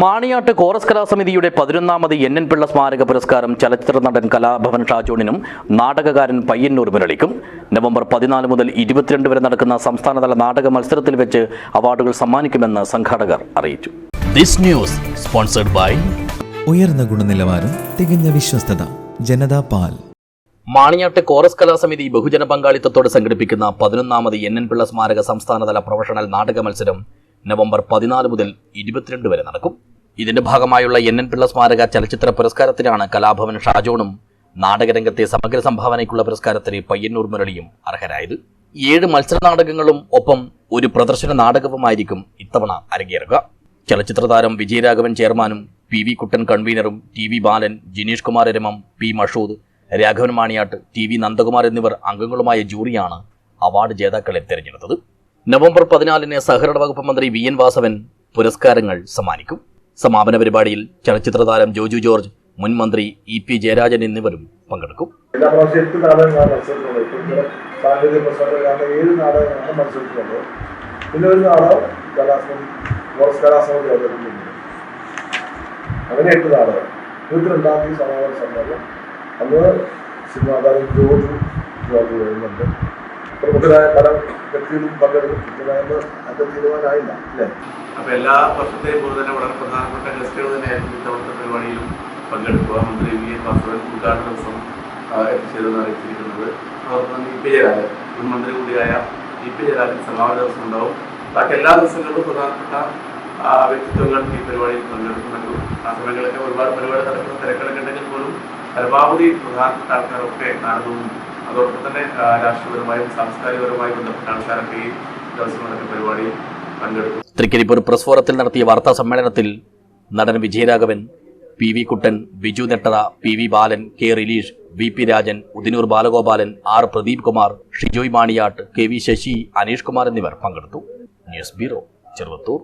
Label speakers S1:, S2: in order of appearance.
S1: Maniyat chorus കലാസമിതിയുടെ പതിനൊന്നാമത് N N Pillai സ്മാരക പുരസ്കാരം ചലച്ചിത്ര നടൻ കലാഭവൻ ഷാജോണിനും നാടകകാരൻ പയ്യന്നൂർ മുരളിക്കും. നവംബർ പതിനാല് മുതൽ ഇരുപത്തിരണ്ട് വരെ നടക്കുന്ന സംസ്ഥാനതല നാടക മത്സരത്തിൽ വെച്ച് അവാർഡുകൾ സമ്മാനിക്കുമെന്ന് സംഘാടകർ അറിയിച്ചു. ദിസ് ന്യൂസ് സ്പോൺസർഡ് ബൈ
S2: ഉയർന്ന ഗുണനിലവാരം തികഞ്ഞ വിശ്വസ്തത ജനതാ പാൽ.
S1: മാണിയാട്ട് കോറസ് കലാസമിതി ബഹുജന പങ്കാളിത്തത്തോടെ സംഘടിപ്പിക്കുന്ന പതിനൊന്നാമത് എൻ എൻ പിള്ള സ്മാരക സംസ്ഥാനതല പ്രൊഫഷണൽ നാടക മത്സരം നവംബർ പതിനാല് മുതൽ ഇരുപത്തിരണ്ട് വരെ നടക്കും. ഇതിന്റെ ഭാഗമായുള്ള എൻ എൻ പിള്ള സ്മാരക ചലച്ചിത്ര പുരസ്കാരത്തിനാണ് കലാഭവൻ ഷാജോണും നാടകരംഗത്തെ സമഗ്ര സംഭാവനയ്ക്കുള്ള പുരസ്കാരത്തിന് പയ്യന്നൂർ മുരളിയും അർഹരായത്. ഏഴ് മത്സര നാടകങ്ങളും ഒപ്പം ഒരു പ്രദർശന നാടകവുമായിരിക്കും ഇത്തവണ അരങ്ങേറുക. ചലച്ചിത്ര താരം വിജയരാഘവൻ ചെയർമാനും പി വി കുട്ടൻ കൺവീനറും T V Balan Jineesh Kumar രമം P Mashood Raghavan Maniyat T V Nandakumar എന്നിവർ അംഗങ്ങളുമായ ജൂറിയാണ് അവാർഡ് ജേതാക്കളെ തെരഞ്ഞെടുത്തത്. നവംബർ പതിനാലിന് സഹകരണ വകുപ്പ് മന്ത്രി വി എൻ വാസവൻ പുരസ്കാരങ്ങൾ സമ്മാനിക്കും. സമാപന പരിപാടിയിൽ ചലച്ചിത്ര താരം ജോജു ജോർജ് മുൻ മന്ത്രി ഇ പി ജയരാജൻ എന്നിവരും പങ്കെടുക്കും.
S3: എല്ലാ സമാപന സമ്മേളനം. അന്ന് സിനിമാ താരം ജോർജ് ജോർജ് വരുന്നുണ്ട്. പ്രമുഖരായ പല വ്യക്തികളും പങ്കെടുക്കും കൃത്യമായെന്ന് അതിന്റെ തീരുമാനമായില്ല അല്ലേ?
S4: അപ്പൊ എല്ലാ വർഷത്തെയും പോലെ തന്നെ വളരെ പ്രധാനപ്പെട്ട ഗസ്റ്റുകൾ തന്നെയായിരുന്നു ഇത്തവണത്തെ പരിപാടിയിലും പങ്കെടുക്കുക. മന്ത്രി വി എൻ വാസവൻ ഉദ്ഘാടന ദിവസം എത്തിച്ചേരുന്ന അറിയിച്ചിരിക്കുന്നത്. അതോടൊപ്പം ഇ പി ജയരാജൻ മുൻ മന്ത്രി കൂടിയായ ഇ പി ജയരാജൻ സമാപന ദിവസം ഉണ്ടാവും. ബാക്കി എല്ലാ ദിവസങ്ങളിലും പ്രധാനപ്പെട്ട വ്യക്തിത്വങ്ങൾ ഈ പരിപാടിയിൽ പങ്കെടുക്കുന്നുണ്ട്. ആ സമയങ്ങളിലൊക്കെ ഒരുപാട് പരിപാടി നടക്കുന്ന തിരക്കുകളൊക്കെ ഉണ്ടെങ്കിൽ പോലും പരമാവധി പ്രധാനപ്പെട്ട ആൾക്കാരൊക്കെ നടന്നു അതോടൊപ്പം തന്നെ രാഷ്ട്രീയപരമായും സാംസ്കാരികപരമായും ബന്ധപ്പെട്ടാണ് ആൾക്കാരൊക്കെ ഈ ദിവസം നടക്കുന്ന പരിപാടിയിൽ പങ്കെടുക്കും.
S1: തൃക്കരിപ്പൂർ പ്രസ് ഫോറത്തിൽ നടത്തിയ വാർത്താ സമ്മേളനത്തിൽ നടൻ Vijayaraghavan P V Kuttan Biju Nettara P V Balan K Reelish V P Rajan Udinoor Balagopalan R Pradeep Kumar Shijoy Maniyat K V Sasi Aneesh Kumar എന്നിവർ പങ്കെടുത്തു. News bureau Cheruvathur.